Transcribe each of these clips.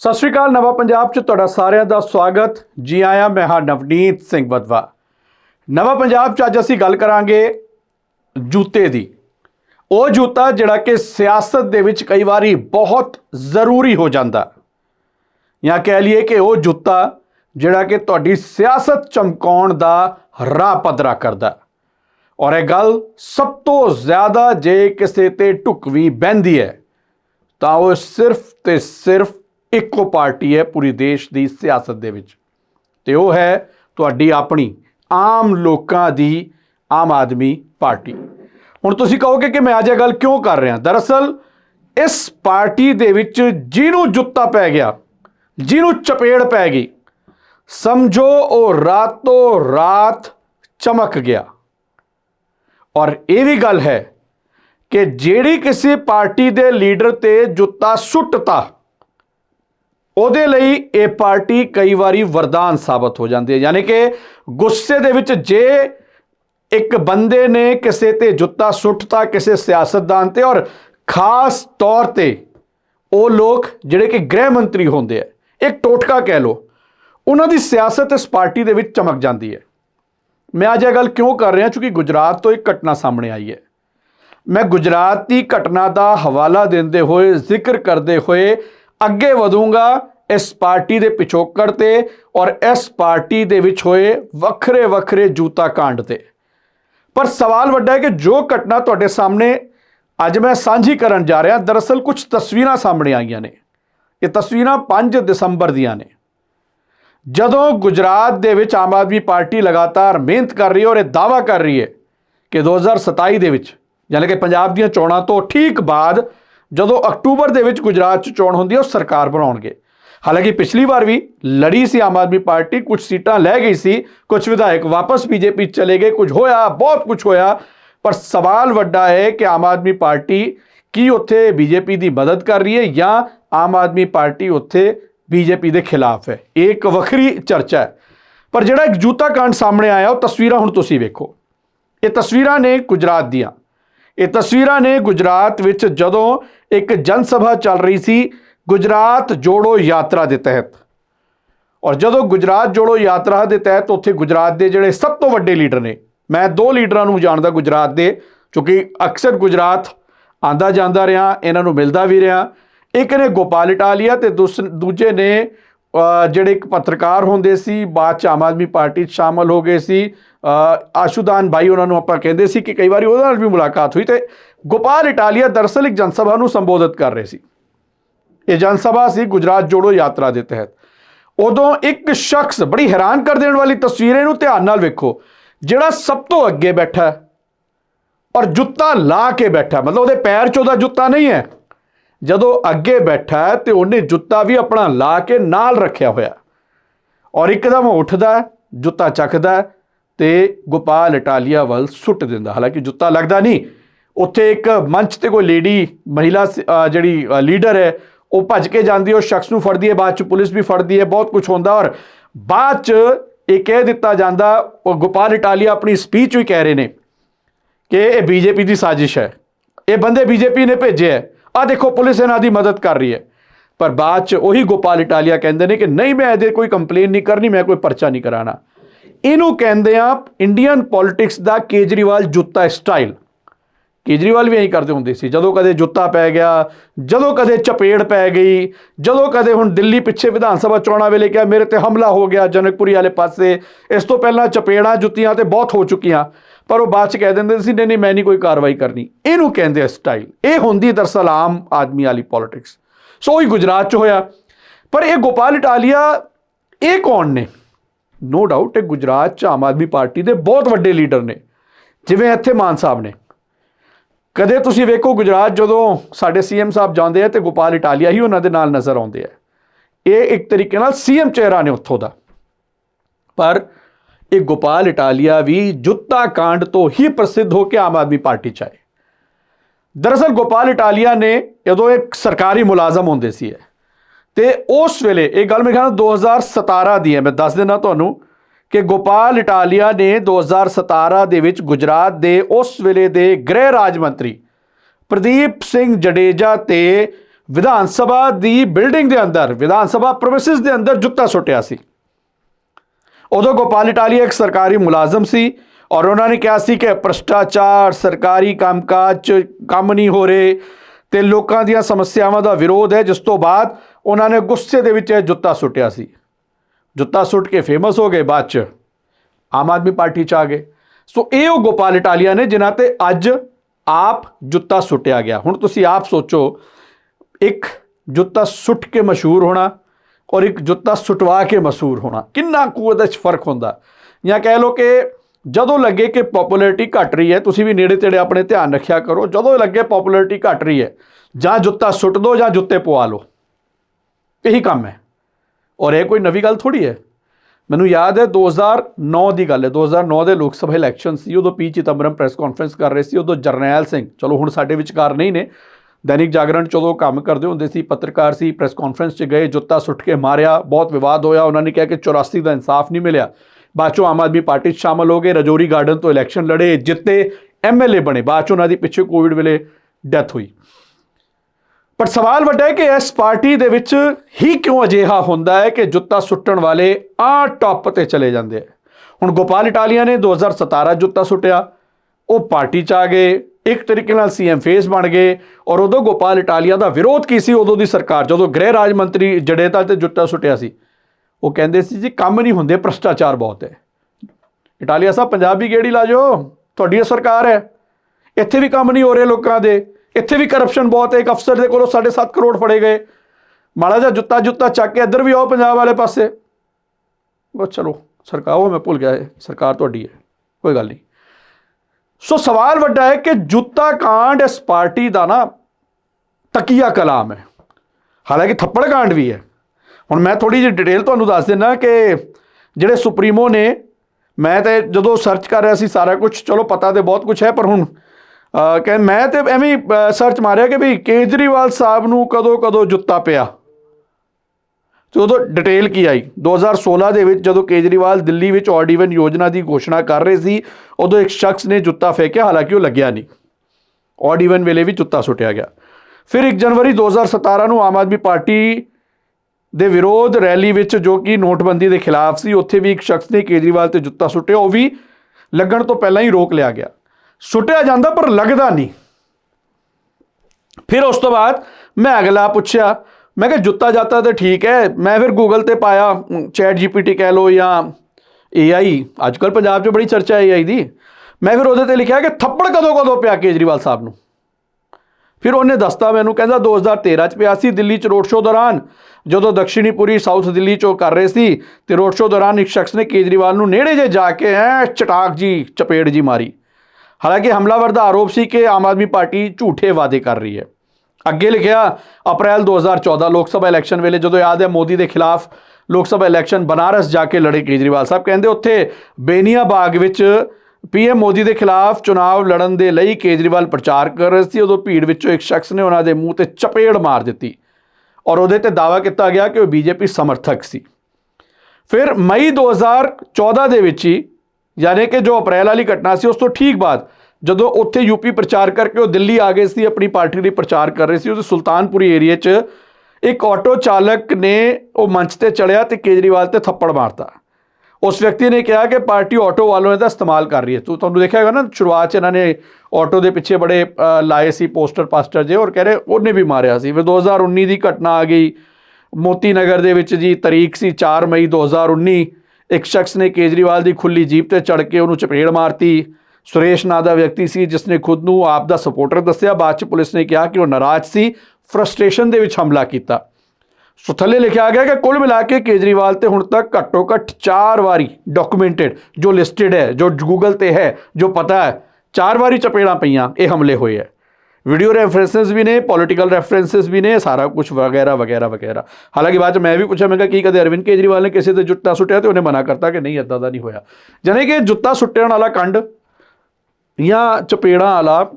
ਸਤਿ ਸ਼੍ਰੀ ਅਕਾਲ, ਨਵਾਂ ਪੰਜਾਬ 'ਚ ਤੁਹਾਡਾ ਸਾਰਿਆਂ ਦਾ ਸਵਾਗਤ। ਜੀ ਆਇਆਂ, ਮੈਂ ਹਾਂ ਨਵਨੀਤ ਸਿੰਘ ਬਦਵਾ ਨਵਾਂ ਪੰਜਾਬ 'ਚ ਅੱਜ ਅਸੀਂ ਗੱਲ ਕਰਾਂਗੇ ਜੂਤੇ ਦੀ। ਉਹ ਜੂਤਾ ਜਿਹੜਾ ਕਿ ਸਿਆਸਤ ਦੇ ਵਿੱਚ ਕਈ ਵਾਰੀ ਬਹੁਤ ਜ਼ਰੂਰੀ ਹੋ ਜਾਂਦਾ। ਜਾਂ ਕਹਿ ਲਈਏ ਕਿ ਉਹ ਜੁੱਤਾ ਜਿਹੜਾ ਕਿ ਤੁਹਾਡੀ ਸਿਆਸਤ ਚਮਕਾਉਣ ਦਾ ਰਾਹ ਪੱਧਰਾ ਕਰਦਾ। ਔਰ ਇਹ ਗੱਲ ਸਭ ਤੋਂ ਜ਼ਿਆਦਾ ਜੇ ਕਿਸੇ ਤੇ ਢੁਕਵੀਂ ਬਹਿੰਦੀ ਹੈ, ਤਾਂ ਉਹ ਸਿਰਫ ਤੇ ਸਿਰਫ ਇੱਕੋ ਪਾਰਟੀ ਹੈ ਪੂਰੀ ਦੇਸ਼ ਦੀ ਸਿਆਸਤ ਦੇ ਵਿੱਚ। ਤੇ ਉਹ ਹੈ ਤੁਹਾਡੀ ਆਪਣੀ ਆਮ ਲੋਕਾਂ ਦੀ ਆਮ ਆਦਮੀ ਪਾਰਟੀ। ਹੁਣ ਤੁਸੀਂ ਕਹੋਗੇ ਕਿ ਮੈਂ ਅੱਜ ਇਹ ਗੱਲ ਕਿਉਂ ਕਰ ਰਿਹਾ? ਦਰਅਸਲ ਇਸ ਪਾਰਟੀ ਦੇ ਵਿੱਚ ਜਿਹਨੂੰ ਜੁੱਤਾ ਪੈ ਗਿਆ, ਜਿਹਨੂੰ ਚਪੇੜ ਪੈ ਗਈ, ਸਮਝੋ ਉਹ ਰਾਤੋਂ ਰਾਤ ਚਮਕ ਗਿਆ। ਔਰ ਇਹ ਵੀ ਗੱਲ ਹੈ ਕਿ ਜਿਹੜੀ ਕਿਸੇ ਪਾਰਟੀ ਦੇ ਲੀਡਰ ਤੇ ਜੁੱਤਾ ਸੁੱਟਤਾ ਉਹਦੇ ਲਈ ਇਹ ਪਾਰਟੀ ਕਈ ਵਾਰੀ ਵਰਦਾਨ ਸਾਬਤ ਹੋ ਜਾਂਦੀ ਹੈ। ਯਾਨੀ ਕਿ ਗੁੱਸੇ ਦੇ ਵਿੱਚ ਜੇ ਇੱਕ ਬੰਦੇ ਨੇ ਕਿਸੇ ਤੇ ਜੁੱਤਾ ਸੁੱਟਤਾ, ਕਿਸੇ ਸਿਆਸਤਦਾਨ ਤੇ ਔਰ ਖਾਸ ਤੌਰ ਤੇ ਉਹ ਲੋਕ ਜਿਹੜੇ ਕਿ ਗ੍ਰਹਿ ਮੰਤਰੀ ਹੁੰਦੇ ਆ, ਇੱਕ ਟੋਟਕਾ ਕਹਿ ਲੋ ਉਹਨਾਂ ਦੀ ਸਿਆਸਤ ਇਸ ਪਾਰਟੀ ਦੇ ਵਿੱਚ ਚਮਕ ਜਾਂਦੀ ਹੈ। ਮੈਂ ਅੱਜ ਇਹ ਗੱਲ ਕਿਉਂ ਕਰ ਰਿਹਾ? ਕਿਉਂਕਿ ਗੁਜਰਾਤ ਤੋਂ ਇੱਕ ਘਟਨਾ ਸਾਹਮਣੇ ਆਈ ਹੈ। ਮੈਂ ਗੁਜਰਾਤ ਦੀ ਘਟਨਾ ਦਾ ਹਵਾਲਾ ਦਿੰਦੇ ਹੋਏ, ਜ਼ਿਕਰ ਕਰਦੇ ਹੋਏ ਅੱਗੇ ਵਧੂੰਗਾ। ਇਸ ਪਾਰਟੀ ਦੇ ਪਿਛੋਕੜ ਤੇ ਔਰ ਇਸ ਪਾਰਟੀ ਦੇ ਵਿੱਚ ਹੋਏ ਵੱਖਰੇ ਵੱਖਰੇ ਜੂਤਾ ਕਾਂਡ ਤੇ। ਪਰ ਸਵਾਲ ਵੱਡਾ ਹੈ ਕਿ ਜੋ ਘਟਨਾ ਤੁਹਾਡੇ ਸਾਹਮਣੇ ਅੱਜ ਮੈਂ ਸਾਂਝੀ ਕਰਨ ਜਾ ਰਿਹਾ, ਦਰਅਸਲ ਕੁਝ ਤਸਵੀਰਾਂ ਸਾਹਮਣੇ ਆਈਆਂ ਨੇ। ਇਹ ਤਸਵੀਰਾਂ 5 ਦਸੰਬਰ ਦੀਆਂ ਨੇ। ਜਦੋਂ ਗੁਜਰਾਤ ਦੇ ਵਿੱਚ ਆਮ ਆਦਮੀ ਪਾਰਟੀ ਲਗਾਤਾਰ ਮਿਹਨਤ ਕਰ ਰਹੀ ਹੈ ਔਰ ਇਹ ਦਾਵਾ ਕਰ ਰਹੀ ਹੈ ਕਿ 2027 ਦੇ ਵਿੱਚ, ਯਾਨੀ ਕਿ ਪੰਜਾਬ ਦੀਆਂ ਚੋਣਾਂ ਤੋਂ ਠੀਕ ਬਾਅਦ ਜਦੋਂ ਅਕਤੂਬਰ ਦੇ ਵਿੱਚ ਗੁਜਰਾਤ 'ਚ ਚੋਣ ਹੁੰਦੀ ਹੈ, ਉਹ ਸਰਕਾਰ ਬਣਾਉਣਗੇ। ਹਾਲਾਂਕਿ ਪਿਛਲੀ ਵਾਰ ਵੀ ਲੜੀ ਸੀ ਆਮ ਆਦਮੀ ਪਾਰਟੀ, ਕੁਝ ਸੀਟਾਂ ਲੈ ਗਈ ਸੀ, ਕੁਝ ਵਿਧਾਇਕ ਵਾਪਸ ਬੀਜੇਪੀ ਚਲੇ ਗਏ, ਕੁਝ ਹੋਇਆ, ਬਹੁਤ ਕੁਝ ਹੋਇਆ, ਪਰ ਸਵਾਲ ਵੱਡਾ ਹੈ ਕਿ ਆਮ ਆਦਮੀ ਪਾਰਟੀ ਕੀ ਉੱਥੇ ਬੀਜੇਪੀ ਦੀ ਮਦਦ ਕਰ ਰਹੀ ਹੈ ਜਾਂ ਆਮ ਆਦਮੀ ਪਾਰਟੀ ਉੱਥੇ ਬੀਜੇਪੀ ਦੇ ਖਿਲਾਫ ਹੈ? ਇਹ ਇੱਕ ਵੱਖਰੀ ਚਰਚਾ ਹੈ। ਪਰ ਜਿਹੜਾ ਇੱਕ ਜੂਤਾ ਕਾਂਡ ਸਾਹਮਣੇ ਆਇਆ, ਉਹ ਤਸਵੀਰਾਂ ਹੁਣ ਤੁਸੀਂ ਵੇਖੋ। ਇਹ ਤਸਵੀਰਾਂ ਨੇ ਗੁਜਰਾਤ ਦੀਆਂ। ਇਹ ਤਸਵੀਰਾਂ ਨੇ ਗੁਜਰਾਤ ਵਿੱਚ ਜਦੋਂ ਇੱਕ ਜਨ ਸਭਾ ਚੱਲ ਰਹੀ ਸੀ ਗੁਜਰਾਤ ਜੋੜੋ ਯਾਤਰਾ ਦੇ ਤਹਿਤ। ਔਰ ਜਦੋਂ ਗੁਜਰਾਤ ਜੋੜੋ ਯਾਤਰਾ ਦੇ ਤਹਿਤ ਉੱਥੇ ਗੁਜਰਾਤ ਦੇ ਜਿਹੜੇ ਸਭ ਤੋਂ ਵੱਡੇ ਲੀਡਰ ਨੇ, ਮੈਂ ਦੋ ਲੀਡਰਾਂ ਨੂੰ ਜਾਣਦਾ ਗੁਜਰਾਤ ਦੇ, ਕਿਉਂਕਿ ਅਕਸਰ ਗੁਜਰਾਤ ਆਂਦਾ ਜਾਂਦਾ ਰਿਹਾ, ਇਹਨਾਂ ਨੂੰ ਮਿਲਦਾ ਵੀ ਰਿਹਾ। ਇੱਕ ਨੇ ਗੋਪਾਲ ਇਟਾਲੀਆ ਤੇ ਦੂਸ- ਦੂਜੇ ਨੇ ਜਿਹੜੇ ਇੱਕ ਪੱਤਰਕਾਰ ਹੁੰਦੇ ਸੀ, ਬਾਅਦ ਚ ਆਮ ਆਦਮੀ ਪਾਰਟੀ 'ਚ ਸ਼ਾਮਲ ਹੋ ਗਏ ਸੀ। ਆਸ਼ੂਦਾਨ ਭਾਈ ਉਹਨਾਂ ਨੂੰ ਆਪਾਂ ਕਹਿੰਦੇ ਸੀ ਕਿ ਕਈ ਵਾਰੀ ਉਹਦੇ ਨਾਲ ਵੀ ਮੁਲਾਕਾਤ ਹੋਈ ਤੇ ਗੋਪਾਲ ਇਟਾਲੀਆ ਦਰਅਸਲ ਇੱਕ ਜਨਸਭਾ ਨੂੰ ਸੰਬੋਧਿਤ ਕਰ ਰਹੇ ਸੀ। ਇਹ ਜਨ ਸੀ ਗੁਜਰਾਤ ਜੋੜੋ ਯਾਤਰਾ ਦੇ ਤਹਿਤ। ਉਦੋਂ ਇੱਕ ਸ਼ਖਸ ਬੜੀ ਹੈਰਾਨ ਕਰ ਦੇਣ ਵਾਲੀ ਤਸਵੀਰ ਹੈ, ਧਿਆਨ ਨਾਲ ਵੇਖੋ ਜਿਹੜਾ ਸਭ ਤੋਂ ਅੱਗੇ ਬੈਠਾ ਔਰ ਜੁੱਤਾ ਲਾ ਕੇ ਬੈਠਾ ਮਤਲਬ ਉਹਦੇ ਪੈਰ 'ਚ ਉਹਦਾ ਜੁੱਤਾ ਨਹੀਂ ਹੈ। ਜਦੋਂ ਅੱਗੇ ਬੈਠਾ ਤੇ ਉਹਨੇ ਜੁੱਤਾ ਵੀ ਆਪਣਾ ਲਾ ਕੇ ਨਾਲ ਰੱਖਿਆ ਹੋਇਆ ਔਰ ਇੱਕਦਮ ਉਹ ਉੱਠਦਾ ਜੁੱਤਾ ਚੱਕਦਾ ਤੇ ਗੋਪਾਲ ਇਟਾਲੀਆ ਵੱਲ ਸੁੱਟ ਦਿੰਦਾ। ਹਾਲਾਂਕਿ ਜੁੱਤਾ ਲੱਗਦਾ ਨਹੀਂ। ਉੱਥੇ ਇੱਕ ਮੰਚ ਤੇ ਕੋਈ ਲੇਡੀ ਮਹਿਲਾ ਜਿਹੜੀ ਲੀਡਰ ਹੈ ਉਹ ਭੱਜ ਕੇ ਜਾਂਦੀ ਹੈ ਉਸ ਸ਼ਖਸ ਨੂੰ ਫੜਦੀ ਹੈ, ਬਾਅਦ ਚ ਪੁਲਿਸ ਵੀ ਫੜਦੀ ਹੈ, ਬਹੁਤ ਕੁਝ ਹੁੰਦਾ ਔਰ ਬਾਅਦ ਚ ਇਹ ਕਹਿ ਦਿੱਤਾ ਜਾਂਦਾ, ਉਹ ਗੋਪਾਲ ਇਟਾਲੀਆ ਆਪਣੀ ਸਪੀਚ ਵੀ ਕਹਿ ਰਹੇ ਨੇ ਕਿ ਇਹ ਬੀਜੇਪੀ ਦੀ ਸਾਜ਼ਿਸ਼ ਹੈ। ਇਹ ਬੰਦੇ ਬੀਜੇਪੀ ਨੇ ਭੇਜੇ ਹੈ। ਆ ਦੇਖੋ, ਪੁਲਿਸ ਇਹਨਾਂ ਦੀ ਮਦਦ ਕਰ ਰਹੀ ਹੈ। ਪਰ ਬਾਅਦ ਚ ਉਹੀ ਗੋਪਾਲ ਇਟਾਲੀਆ ਕਹਿੰਦੇ ਨੇ ਕਿ ਨਹੀਂ, ਮੈਂ ਇਹਦੇ ਕੋਈ ਕੰਪਲੇਨ ਨਹੀਂ ਕਰਨੀ, ਮੈਂ ਕੋਈ ਪਰਚਾ ਨਹੀਂ ਕਰਾਣਾ ਇਹਨੂੰ ਕਹਿੰਦੇ ਆ ਇੰਡੀਅਨ ਪੋਲਿਟਿਕਸ ਦਾ ਕੇਜਰੀਵਾਲ ਜੁੱਤਾ ਸਟਾਈਲ ਕੇਜਰੀਵਾਲ ਵੀ ਐਂ ਕਰਦੇ ਹੁੰਦੇ ਸੀ, ਜਦੋਂ ਕਦੇ ਜੁੱਤਾ ਪੈ ਗਿਆ, ਜਦੋਂ ਕਦੇ ਚਪੇੜ ਪੈ ਗਈ, ਜਦੋਂ ਕਦੇ ਹੁਣ ਦਿੱਲੀ ਪਿੱਛੇ ਵਿਧਾਨ ਸਭਾ ਚੋਣਾਂ ਵੇਲੇ ਕਿਹਾ, ਮੇਰੇ ਤੇ ਹਮਲਾ ਹੋ ਗਿਆ ਜਨਕਪੁਰੀ ਵਾਲੇ ਪਾਸੇ, ਇਸ ਤੋਂ ਪਹਿਲਾਂ ਚਪੇੜਾਂ, ਜੁੱਤੀਆਂ ਤੇ ਬਹੁਤ ਹੋ ਚੁੱਕੀਆਂ। ਪਰ ਉਹ ਬਾਅਦ ਚ ਕਹਿ ਦਿੰਦੇ ਸੀ, ਨਹੀਂ ਨਹੀਂ, ਮੈਂ ਨਹੀਂ ਕੋਈ ਕਾਰਵਾਈ ਕਰਨੀ। ਇਹਨੂੰ ਕਹਿੰਦੇ ਆ ਸਟਾਈਲ ਇਹ ਹੁੰਦੀ ਦਰਸਲ ਆਮ ਆਦਮੀ ਵਾਲੀ ਪੋਲਿਟਿਕਸ ਸੋ ਹੀ ਗੁਜਰਾਤ ਚ ਹੋਇਆ। ਪਰ ਇਹ ਗੋਪਾਲ ਇਟਾਲੀਆ, ਇਹ ਕੌਣ ਨੇ? ਨੋ ਡਾਊਟ ਇਹ ਗੁਜਰਾਤ ਚ ਆਮ ਆਦਮੀ ਪਾਰਟੀ ਦੇ ਬਹੁਤ ਵੱਡੇ ਲੀਡਰ ਨੇ। ਜਿਵੇਂ ਇੱਥੇ ਮਾਨ ਸਾਹਿਬ ਨੇ। ਕਦੇ ਤੁਸੀਂ ਵੇਖੋ ਗੁਜਰਾਤ ਜਦੋਂ ਸਾਡੇ ਸੀਐਮ ਸਾਹਿਬ ਜਾਂਦੇ ਆ ਤੇ ਗੋਪਾਲ ਇਟਾਲੀਆ ਹੀ ਉਹਨਾਂ ਦੇ ਨਾਲ ਨਜ਼ਰ ਆਉਂਦੇ ਆ। ਇਹ ਇੱਕ ਤਰੀਕੇ ਨਾਲ ਸੀਐਮ ਚਿਹਰਾ ਨੇ ਉੱਥੋਂ ਦਾ। ਪਰ ਇਹ ਗੋਪਾਲ ਇਟਾਲੀਆ ਵੀ ਜੁੱਤਾ ਕਾਂਡ ਤੋਂ ਹੀ ਪ੍ਰਸਿੱਧ ਹੋ ਕੇ ਆਮ ਆਦਮੀ ਪਾਰਟੀ ਚ ਆਏ। ਦਰਅਸਲ ਗੋਪਾਲ ਇਟਾਲੀਆ ਨੇ ਜਦੋਂ ਇੱਕ ਸਰਕਾਰੀ ਮੁਲਾਜ਼ਮ ਹੁੰਦੇ ਸੀ ਇਹ, ਤੇ ਉਸ ਵੇਲੇ ਇਹ ਗੱਲ ਮੇਰੇ ਖਿਆਲ ਨਾਲ 2017 ਦੀ ਹੈ ਮੈਂ ਦੱਸ ਦੇਣਾ ਤੁਹਾਨੂੰ ਕਿ ਗੋਪਾਲ ਇਟਾਲੀਆ ਨੇ 2017 ਦੇ ਵਿੱਚ ਗੁਜਰਾਤ ਦੇ ਉਸ ਵੇਲੇ ਦੇ ਗ੍ਰਹਿ ਰਾਜ ਮੰਤਰੀ ਪ੍ਰਦੀਪ ਸਿੰਘ ਜਡੇਜਾ ਤੇ ਵਿਧਾਨ ਸਭਾ ਦੀ ਬਿਲਡਿੰਗ ਦੇ ਅੰਦਰ, ਵਿਧਾਨ ਸਭਾ ਪ੍ਰੋਮਿਸਿਸ ਦੇ ਅੰਦਰ ਜੁੱਤਾ ਸੁੱਟਿਆ ਸੀ। ਉਦੋਂ ਗੋਪਾਲ ਇਟਾਲੀਆ ਇੱਕ ਸਰਕਾਰੀ ਮੁਲਾਜ਼ਮ ਸੀ ਔਰ ਉਹਨਾਂ ਨੇ ਕਿਹਾ ਸੀ ਕਿ ਭ੍ਰਸ਼ਟਾਚਾਰ, ਸਰਕਾਰੀ ਕੰਮਕਾਜ 'ਚ ਕੰਮ ਨਹੀਂ ਹੋ ਰਹੇ ਤੇ ਲੋਕਾਂ ਦੀਆਂ ਸਮੱਸਿਆਵਾਂ ਦਾ ਵਿਰੋਧ ਹੈ, ਜਿਸ ਤੋਂ ਬਾਅਦ ਉਹਨਾਂ ਨੇ ਗੁੱਸੇ ਦੇ ਵਿੱਚ ਇਹ ਜੁੱਤਾ ਸੁੱਟਿਆ ਸੀ। ਜੁੱਤਾ ਸੁੱਟ ਕੇ ਫੇਮਸ ਹੋ ਗਏ ਬਾਅਦ 'ਚ, ਆਮ ਆਦਮੀ ਪਾਰਟੀ 'ਚ ਆ ਗਏ। ਸੋ ਇਹ ਉਹ ਗੋਪਾਲ ਇਟਾਲੀਆ ਨੇ ਜਿਨ੍ਹਾਂ ਤੇ ਅੱਜ ਆਪ ਜੁੱਤਾ ਸੁੱਟਿਆ ਗਿਆ। ਹੁਣ ਤੁਸੀਂ ਆਪ ਸੋਚੋ, ਇੱਕ ਜੁੱਤਾ ਸੁੱਟ ਕੇ ਮਸ਼ਹੂਰ ਹੋਣਾ ਔਰ ਇੱਕ ਜੁੱਤਾ ਸੁਟਵਾ ਕੇ ਮਸ਼ਹੂਰ ਹੋਣਾ, ਕਿੰਨਾ ਕੁ ਉਹਦੇ 'ਚ ਫ਼ਰਕ ਹੁੰਦਾ? ਜਾਂ ਕਹਿ ਲਓ ਕਿ ਜਦੋਂ ਲੱਗੇ ਕਿ ਪਪੂਲੈਰਿਟੀ ਘਟ ਰਹੀ ਹੈ, ਤੁਸੀਂ ਵੀ ਨੇੜੇ ਤੇੜੇ ਆਪਣੇ ਧਿਆਨ ਰੱਖਿਆ ਕਰੋ, ਜਦੋਂ ਲੱਗੇ ਪਪੂਲੈਰਿਟੀ ਘਟ ਰਹੀ ਹੈ, ਜਾਂ ਜੁੱਤਾ ਸੁੱਟ ਦਿਓ ਜਾਂ ਜੁੱਤੇ ਪਵਾ ਲਓ। ਇਹੀ ਕੰਮ ਹੈ। ਔਰ ਇਹ ਕੋਈ ਨਵੀਂ ਗੱਲ ਥੋੜੀ ਹੈ। ਮੈਨੂੰ ਯਾਦ ਹੈ 2009 ਦੀ ਗੱਲ ਹੈ। 2009 ਦੇ ਲੋਕ ਸਭਾ ਇਲੈਕਸ਼ਨ ਸੀ, ਉਦੋਂ ਪੀ ਚਿਦੰਬਰਮ ਪ੍ਰੈਸ ਕਾਨਫਰੰਸ ਕਰ ਰਹੇ ਸੀ, ਉਦੋਂ ਜਰਨੈਲ ਸਿੰਘ, ਚਲੋ ਹੁਣ ਸਾਡੇ ਵਿਚਕਾਰ ਨਹੀਂ ਨੇ, ਦੈਨਿਕ ਜਾਗਰਣ ਚ ਉਦੋਂ ਕੰਮ ਕਰਦੇ ਹੁੰਦੇ ਸੀ, ਪੱਤਰਕਾਰ ਸੀ, ਪ੍ਰੈਸ ਕਾਨਫਰੰਸ 'ਚ ਗਏ, ਜੁੱਤਾ ਸੁੱਟ ਕੇ ਮਾਰਿਆ, ਬਹੁਤ ਵਿਵਾਦ ਹੋਇਆ, ਉਹਨਾਂ ਨੇ ਕਿਹਾ ਕਿ 84 ਦਾ ਇਨਸਾਫ ਨਹੀਂ ਮਿਲਿਆ। ਬਾਅਦ ਚੋਂ ਆਮ ਆਦਮੀ ਪਾਰਟੀ 'ਚ ਸ਼ਾਮਲ ਹੋ ਗਏ, ਰਜੌਰੀ ਗਾਰਡਨ ਤੋਂ ਇਲੈਕਸ਼ਨ ਲੜੇ, ਜਿੱਤੇ ਐਮਐਲਏ ਬਣੇ, ਬਾਅਦ ਚੋਂ ਉਹਨਾਂ ਦੀ ਪਿੱਛੇ ਕੋਵਿਡ ਵੇਲੇ ਡੈਥ ਹੋਈ। ਪਰ ਸਵਾਲ ਵੱਡਾ ਹੈ ਕਿ ਇਸ ਪਾਰਟੀ ਦੇ ਵਿੱਚ ਹੀ ਕਿਉਂ ਅਜਿਹਾ ਹੁੰਦਾ ਹੈ ਕਿ ਜੁੱਤਾ ਸੁੱਟਣ ਵਾਲੇ ਆ ਟੌਪ ਤੇ ਚਲੇ ਜਾਂਦੇ ਆ? ਹੁਣ ਗੋਪਾਲ ਇਟਾਲੀਆ ਨੇ 2017 ਜੁੱਤਾ ਸੁੱਟਿਆ, ਉਹ ਪਾਰਟੀ ਚ ਆ ਗਏ, ਇੱਕ ਤਰੀਕੇ ਨਾਲ ਸੀਐਮ ਫੇਸ ਬਣ ਗਏ ਔਰ ਉਦੋਂ ਗੋਪਾਲ ਇਟਾਲੀਆ ਦਾ ਵਿਰੋਧ ਕੀ ਸੀ ਉਦੋਂ ਦੀ ਸਰਕਾਰ, ਜਦੋਂ ਗ੍ਰਹਿ ਰਾਜ ਮੰਤਰੀ ਜੜੇਤਾ ਤੇ ਜੁੱਤਾ ਸੁੱਟਿਆ ਸੀ, ਉਹ ਕਹਿੰਦੇ ਸੀ ਜੀ ਕੰਮ ਨਹੀਂ ਹੁੰਦੇ, ਭ੍ਰਸ਼ਟਾਚਾਰ ਬਹੁਤ ਹੈ। ਇਟਾਲੀਆ ਸਾਹਿਬ, ਪੰਜਾਬੀ ਕਿਹੜੀ ਲਾਜੋ, ਤੁਹਾਡੀ ਇਹ ਸਰਕਾਰ ਹੈ, ਇੱਥੇ ਵੀ ਕੰਮ ਨਹੀਂ ਹੋ ਰਹੇ ਲੋਕਾਂ ਦੇ। ਇੱਥੇ ਵੀ ਕਰਪਸ਼ਨ ਬਹੁਤ ਹੈ। ਇੱਕ ਅਫਸਰ ਦੇ ਕੋਲੋਂ 7.5 ਕਰੋੜ ਫੜੇ ਗਏ। ਮਾੜਾ ਜਿਹਾ ਜੁੱਤਾ ਜੁੱਤਾ ਚੱਕ ਕੇ ਇੱਧਰ ਵੀ ਆਓ ਪੰਜਾਬ ਵਾਲੇ ਪਾਸੇ। ਉਹ ਚਲੋ, ਸਰਕਾਰ, ਉਹ ਮੈਂ ਭੁੱਲ ਗਿਆ ਇਹ। ਸਰਕਾਰ ਤੁਹਾਡੀ ਹੈ। ਕੋਈ ਗੱਲ ਨਹੀਂ। ਸੋ ਸਵਾਲ ਵੱਡਾ ਹੈ ਕਿ ਜੁੱਤਾ ਕਾਂਡ ਇਸ ਪਾਰਟੀ ਦਾ ਨਾ ਤਕੀਆ ਕਲਾਮ ਹੈ। ਹਾਲਾਂਕਿ ਥੱਪੜ ਕਾਂਡ ਵੀ ਹੈ। ਹੁਣ ਮੈਂ ਥੋੜੀ ਜਿਹੀ ਡਿਟੇਲ ਤੁਹਾਨੂੰ ਦੱਸ ਦਿੰਦਾ ਕਿ ਜਿਹੜੇ ਸੁਪਰੀਮੋ ਨੇ, ਮੈਂ ਤਾਂ ਜਦੋਂ ਸਰਚ ਕਰ ਰਿਹਾ ਸੀ ਸਾਰਾ ਕੁਝ ਚਲੋ ਪਤਾ ਤੇ ਬਹੁਤ ਕੁਝ ਹੈ, ਪਰ ਹੁਣ ਅਹ, ਮੈਂ ਤੇ ਐਵੇਂ ਸਰਚ ਮਾਰਿਆ ਕਿ ਵੀ ਕੇਜਰੀਵਾਲ ਸਾਹਿਬ ਨੂੰ ਕਦੋਂ ਕਦੋਂ ਜੁੱਤਾ ਪਿਆ। ਤੇ ਉਦੋਂ ਡਿਟੇਲ ਕੀ ਆਈ? 2016 ਦੇ ਵਿੱਚ ਜਦੋਂ ਕੇਜਰੀਵਾਲ ਦਿੱਲੀ ਵਿੱਚ ਔਡ ਈਵਨ ਯੋਜਨਾ ਦੀ ਘੋਸ਼ਣਾ ਕਰ ਰਹੇ ਸੀ ਉਦੋਂ ਇੱਕ ਸ਼ਖਸ ਨੇ ਜੁੱਤਾ ਫੇਕਿਆ ਹਾਲਾਂਕਿ ਉਹ ਲੱਗਿਆ ਨਹੀਂ। ਔਡ ਈਵਨ ਵੇਲੇ ਵੀ ਜੁੱਤਾ ਸੁੱਟਿਆ ਗਿਆ। ਫਿਰ 1 ਜਨਵਰੀ 2017 ਨੂੰ ਆਮ ਆਦਮੀ ਪਾਰਟੀ ਦੇ ਵਿਰੋਧ ਰੈਲੀ ਵਿੱਚ ਜੋ ਕਿ ਨੋਟਬੰਦੀ ਦੇ ਖਿਲਾਫ ਸੀ ਉੱਥੇ ਵੀ ਇੱਕ ਸ਼ਖਸ ਨੇ ਕੇਜਰੀਵਾਲ ਤੇ ਜੁੱਤਾ ਸੁੱਟਿਆ ਉਹ ਵੀ ਲੱਗਣ ਤੋਂ ਪਹਿਲਾਂ ਹੀ ਰੋਕ ਲਿਆ ਗਿਆ। ਸੁੱਟਿਆ ਜਾਂਦਾ ਪਰ ਲੱਗਦਾ ਨਹੀਂ। ਫਿਰ ਉਸ ਤੋਂ ਬਾਅਦ ਮੈਂ ਅਗਲਾ ਪੁੱਛਿਆ, ਮੈਂ ਕਿਹਾ, ਜੁੱਤਾ ਜਾਤਾ ਤਾਂ ਠੀਕ ਹੈ, ਮੈਂ ਫਿਰ ਗੂਗਲ ਤੇ ਪਾਇਆ ਚੈਟ ਜੀਪੀਟੀ ਕਹਿ ਲੋ ਜਾਂ AI ਅੱਜ ਕੱਲ ਪੰਜਾਬ 'ਚ ਬੜੀ ਚਰਚਾ ਹੈ AI ਦੀ। ਮੈਂ ਫਿਰ ਉਹਦੇ ਤੇ ਲਿਖਿਆ ਕਿ ਥੱਪੜ ਕਦੋਂ ਕਦੋਂ ਪਿਆ ਕੇਜਰੀਵਾਲ ਸਾਹਿਬ ਨੂੰ। ਫਿਰ ਉਹਨੇ ਦੱਸਤਾ ਮੈਨੂੰ, ਕਹਿੰਦਾ 2013 ਚ ਪਿਆ ਸੀ ਦਿੱਲੀ ਚ ਰੋਡ ਸ਼ੋਅ ਦੌਰਾਨ। ਜਦੋਂ ਦਕਸ਼ਿਣੀਪੁਰੀ ਸਾਊਥ ਦਿੱਲੀ ਚੋਂ ਕਰ ਰਹੇ ਸੀ, ਤੇ ਰੋਡ ਸ਼ੋਅ ਦੌਰਾਨ ਇੱਕ ਸ਼ਖਸ ਨੇ ਕੇਜਰੀਵਾਲ ਨੂੰ ਨੇੜੇ ਜੇ ਜਾ ਕੇ ਐ ਚਟਾਕ ਜੀ, ਚਪੇੜ ਜੀ ਮਾਰੀ। ਹਾਲਾਂਕਿ ਹਮਲਾਵਰ ਦਾ ਆਰੋਪ ਸੀ ਕਿ ਆਮ ਆਦਮੀ ਪਾਰਟੀ ਝੂਠੇ ਵਾਅਦੇ ਕਰ ਰਹੀ ਹੈ। ਅੱਗੇ ਲਿਖਿਆ, ਅਪ੍ਰੈਲ 2014 ਲੋਕ ਸਭਾ ਇਲੈਕਸ਼ਨ ਵੇਲੇ ਜਦੋਂ ਯਾਦ ਹੈ ਮੋਦੀ ਦੇ ਖਿਲਾਫ ਲੋਕ ਸਭਾ ਇਲੈਕਸ਼ਨ ਬਨਾਰਸ ਜਾ ਕੇ ਲੜੇ ਕੇਜਰੀਵਾਲ ਸਾਹਿਬ, ਕਹਿੰਦੇ ਉੱਥੇ ਬੇਨੀਆ ਬਾਗ ਵਿੱਚ ਪੀਐਮ ਮੋਦੀ ਦੇ ਖਿਲਾਫ ਚੁਣਾਵ ਲੜਨ ਦੇ ਲਈ ਕੇਜਰੀਵਾਲ ਪ੍ਰਚਾਰ ਕਰ ਰਹੇ ਸੀ। ਉਦੋਂ ਭੀੜ ਵਿੱਚੋਂ ਇੱਕ ਸ਼ਖਸ ਨੇ ਉਹਨਾਂ ਦੇ ਮੂੰਹ ਤੇ ਚਪੇੜ ਮਾਰ ਦਿੱਤੀ ਔਰ ਉਹਦੇ ਤੇ ਦਾਅਵਾ ਕੀਤਾ ਗਿਆ ਕਿ ਉਹ ਬੀਜੇਪੀ ਸਮਰਥਕ ਸੀ। ਫਿਰ ਮਈ 2014 ਦੇ ਵਿੱਚ ਹੀ, ਯਾਨੀ ਕਿ ਜੋ ਅਪ੍ਰੈਲ ਵਾਲੀ ਘਟਨਾ ਸੀ, ਉਸ ਤੋਂ ਠੀਕ ਬਾਅਦ ਜਦੋਂ ਉੱਥੇ ਯੂਪੀ ਪ੍ਰਚਾਰ ਕਰਕੇ ਉਹ ਦਿੱਲੀ ਆ ਗਏ ਸੀ, ਆਪਣੀ ਪਾਰਟੀ ਲਈ ਪ੍ਰਚਾਰ ਕਰ ਰਹੇ ਸੀ ਉਹ ਸੁਲਤਾਨਪੁਰੀ ਏਰੀਆ 'ਚ ਇੱਕ ਆਟੋ ਚਾਲਕ ਨੇ ਉਹ ਮੰਚ ਤੇ ਚੜਿਆ ਤੇ ਕੇਜਰੀਵਾਲ ਤੇ ਥੱਪੜ ਮਾਰਤਾ। ਉਸ ਵਿਅਕਤੀ ਨੇ ਕਿਹਾ ਕਿ ਪਾਰਟੀ ਆਟੋ ਵਾਲੋਂ ਇਹਦਾ ਇਸਤੇਮਾਲ ਕਰ ਰਹੀ ਹੈ। ਤੂੰ ਤੁਹਾਨੂੰ ਦੇਖਿਆ ਹੋਗਾ ਨਾ, ਸ਼ੁਰੂਆਤ 'ਚ ਇਹਨਾਂ ਨੇ ਆਟੋ ਦੇ ਪਿੱਛੇ ਬੜੇ ਲਾਏ ਸੀ ਪੋਸਟਰ ਪਾਸਟਰ ਜੇ ਔਰ ਕਹਿ ਰਹੇ ਉਹਨੇ ਵੀ ਮਾਰਿਆ ਸੀ। ਫਿਰ 2019 ਦੀ ਘਟਨਾ ਆ ਗਈ। ਮੋਤੀ ਨਗਰ ਦੇ ਵਿੱਚ ਜੀ ਤਰੀਕ ਸੀ 4 ਮਈ 2019 ਇੱਕ ਸ਼ਖਸ ਨੇ ਕੇਜਰੀਵਾਲ ਦੀ ਖੁੱਲੀ ਜੀਪ ਤੇ ਚੜ ਕੇ ਉਹਨੂੰ ਚਪੇੜ ਮਾਰਤੀ। ਸੁਰੇਸ਼ ਨਾਂ ਦਾ ਵਿਅਕਤੀ ਸੀ ਜਿਸ ਨੇ ਖੁਦ ਨੂੰ ਆਪ ਦਾ ਸਪੋਰਟਰ ਦੱਸਿਆ। ਬਾਅਦ ਚ ਪੁਲਿਸ ਨੇ ਕਿਹਾ ਕਿ ਉਹ ਨਾਰਾਜ਼ ਸੀ, ਫਰਸਟ੍ਰੇਸ਼ਨ ਦੇ ਵਿੱਚ ਹਮਲਾ ਕੀਤਾ। ਸੋ ਥੱਲੇ ਲਿਖਿਆ ਗਿਆ ਕਿ ਕੁੱਲ ਮਿਲਾ ਕੇ ਕੇਜਰੀਵਾਲ ਤੇ ਹੁਣ ਤੱਕ ਘੱਟੋ ਘੱਟ 4 ਵਾਰੀ ਡਾਕੂਮੈਂਟਡ ਜੋ ਲਿਸਟਡ ਹੈ, ਜੋ ਗੂਗਲ ਤੇ ਹੈ, ਜੋ ਪਤਾ ਹੈ 4 ਵਾਰੀ ਚਪੇੜਾਂ ਪਈਆਂ, ਇਹ ਹਮਲੇ ਹੋਏ ਹੈ। ਵੀਡੀਓ ਰੈਫਰੈਂਸਸ ਵੀ ਨੇ ਪੋਲੀਟੀਕਲ ਰੈਫਰੈਂਸਸ ਵੀ ਨੇ, ਸਾਰਾ ਕੁਝ ਵਗੈਰਾ ਵਗੈਰਾ ਵਗੈਰਾ। ਹਾਲਾਂਕਿ ਬਾਅਦ ਚ ਮੈਂ ਵੀ ਪੁੱਛਿਆ, ਮੈਂ ਕਿਹਾ, ਕੀ ਕਦੇ ਅਰਵਿੰਦ ਕੇਜਰੀਵਾਲ ਨੇ ਕਿਸੇ ਤੇ ਜੁੱਤਾ ਸੁੱਟਿਆ ਤੇ ਉਹਨੇ ਮਨਾ ਕਰਤਾ ਕਿ ਨਹੀਂ ਇਦਾਂ ਦਾ ਨਹੀਂ ਹੋਇਆ। ਜਾਨੀ ਕਿ ਜੁੱਤਾ ਸੁੱਟਣ ਵਾਲਾ ਕੰਡ ਜਾਂ ਚਪੇੜਾਂ ਵਾਲਾ,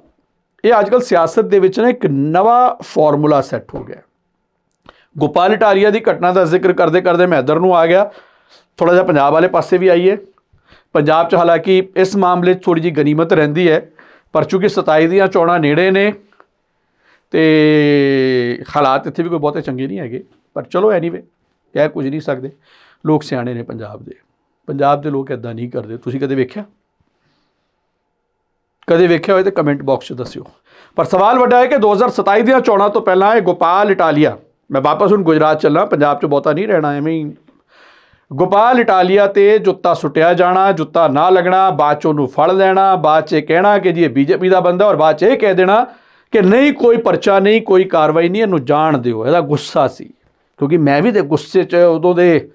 ਇਹ ਅੱਜਕੱਲ ਸਿਆਸਤ ਦੇ ਵਿੱਚ ਨਾ ਇੱਕ ਨਵਾਂ ਫਾਰਮੂਲਾ ਸੈੱਟ ਹੋ ਗਿਆ। ਗੋਪਾਲ ਇਟਾਲੀਆ ਦੀ ਘਟਨਾ ਦਾ ਜ਼ਿਕਰ ਕਰਦੇ ਕਰਦੇ ਮੈਂ ਇੱਧਰ ਨੂੰ ਆ ਗਿਆ। ਥੋੜਾ ਜਿਹਾ ਪੰਜਾਬ ਵਾਲੇ ਪਾਸੇ ਵੀ ਆਈਏ। ਪੰਜਾਬ 'ਚ ਹਾਲਾਂਕਿ ਇਸ ਮਾਮਲੇ 'ਚ ਥੋੜੀ ਜਿਹੀ ਗਨੀਮਤ ਰਹਿੰਦੀ ਹੈ, ਪਰ ਚੂੰਕਿ 27 ਦੀਆਂ ਚੋਣਾਂ ਨੇੜੇ ਨੇ ਤੇ ਹਾਲਾਤ ਇੱਥੇ ਵੀ ਕੋਈ ਬਹੁਤੇ ਚੰਗੇ ਨਹੀਂ ਹੈਗੇ। ਪਰ ਚਲੋ ਐਨੀਵੇ ਕਹਿ ਕੁਝ ਨਹੀਂ ਸਕਦੇ। ਲੋਕ ਸਿਆਣੇ ਨੇ ਪੰਜਾਬ ਦੇ। ਪੰਜਾਬ ਦੇ ਲੋਕ ਇਦਾਂ ਨਹੀਂ ਕਰਦੇ। ਤੁਸੀਂ ਕਦੇ ਵੇਖਿਆ? ਕਦੇ ਵੇਖਿਆ ਹੋਏ ਤਾਂ ਕਮੈਂਟ ਬਾਕਸ 'ਚ ਦੱਸਿਓ। ਪਰ ਸਵਾਲ ਵੱਡਾ ਹੈ ਕਿ 2027 ਦੀਆਂ ਚੋਣਾਂ ਤੋਂ ਪਹਿਲਾਂ ਇਹ ਗੋਪਾਲ ਇਟਾਲੀਆ, ਮੈਂ ਵਾਪਸ ਹੁਣ ਗੁਜਰਾਤ ਚੱਲਾਂ, ਪੰਜਾਬ 'ਚ ਬਹੁਤਾ ਨਹੀਂ ਰਹਿਣਾ, ਐਵੇਂ ਹੀ। ਗੋਪਾਲ ਇਟਾਲੀਆ ਤੇ ਜੁੱਤਾ ਸੁੱਟਿਆ ਜਾਣਾ, ਜੁੱਤਾ ਨਾ ਲੱਗਣਾ, ਬਾਅਦ 'ਚ ਉਹਨੂੰ ਫੜ ਲੈਣਾ, ਬਾਅਦ 'ਚ ਇਹ ਕਹਿਣਾ ਕਿ ਜੀ ਇਹ ਬੀਜੇਪੀ ਦਾ ਬੰਦਾ ਔਰ ਬਾਅਦ 'ਚ ਇਹ ਕਹਿ ਦੇਣਾ ਕਿ ਨਹੀਂ, ਕੋਈ ਪਰਚਾ ਨਹੀਂ, ਕੋਈ ਕਾਰਵਾਈ ਨਹੀਂ, ਇਹਨੂੰ ਜਾਣ ਦਿਓ। ਇਹਦਾ ਗੁੱਸਾ ਸੀ। ਕਿਉਂਕਿ ਮੈਂ ਵੀ ਤੇ ਗੁੱਸੇ 'ਚ ਉਦੋਂ ਦੇ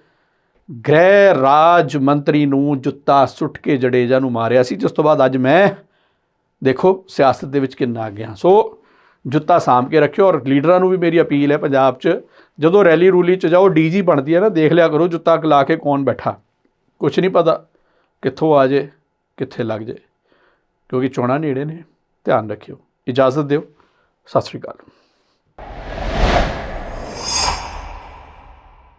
ਗ੍ਰਹਿ ਰਾਜ ਮੰਤਰੀ ਨੂੰ ਜੁੱਤਾ ਸੁੱਟ ਕੇ ਜਡੇਜਾ ਨੂੰ ਮਾਰਿਆ ਸੀ, ਜਿਸ ਤੋਂ ਬਾਅਦ ਅੱਜ ਮੈਂ ਦੇਖੋ ਸਿਆਸਤ ਦੇ ਵਿੱਚ ਕਿੰਨਾ ਆ। ਗਿਆ ਸੋ ਜੁੱਤਾ ਸਾਂਭ ਕੇ ਰੱਖਿਓ ਔਰ ਲੀਡਰਾਂ ਨੂੰ ਵੀ ਮੇਰੀ ਅਪੀਲ ਹੈ ਪੰਜਾਬ 'ਚ, ਜਦੋਂ ਰੈਲੀ ਰੂਲੀ 'ਚ ਜਾਓ ਡੀਜੀ ਬਣਦੀ ਹੈ ਨਾ, ਦੇਖ ਲਿਆ ਕਰੋ ਜੁੱਤਾ ਲਾ ਕੇ ਕੌਣ ਬੈਠਾ। ਕੁਝ ਨਹੀਂ ਪਤਾ ਕਿੱਥੋਂ ਆ ਜੇ, ਕਿੱਥੇ ਲੱਗ ਜੇ, ਕਿਉਂਕਿ ਚੋਣਾਂ ਨੇੜੇ ਨੇ, ਧਿਆਨ ਰੱਖਿਓ। ਇਜਾਜ਼ਤ ਦਿਓ। ਸਤਿ ਸ਼੍ਰੀ ਅਕਾਲ।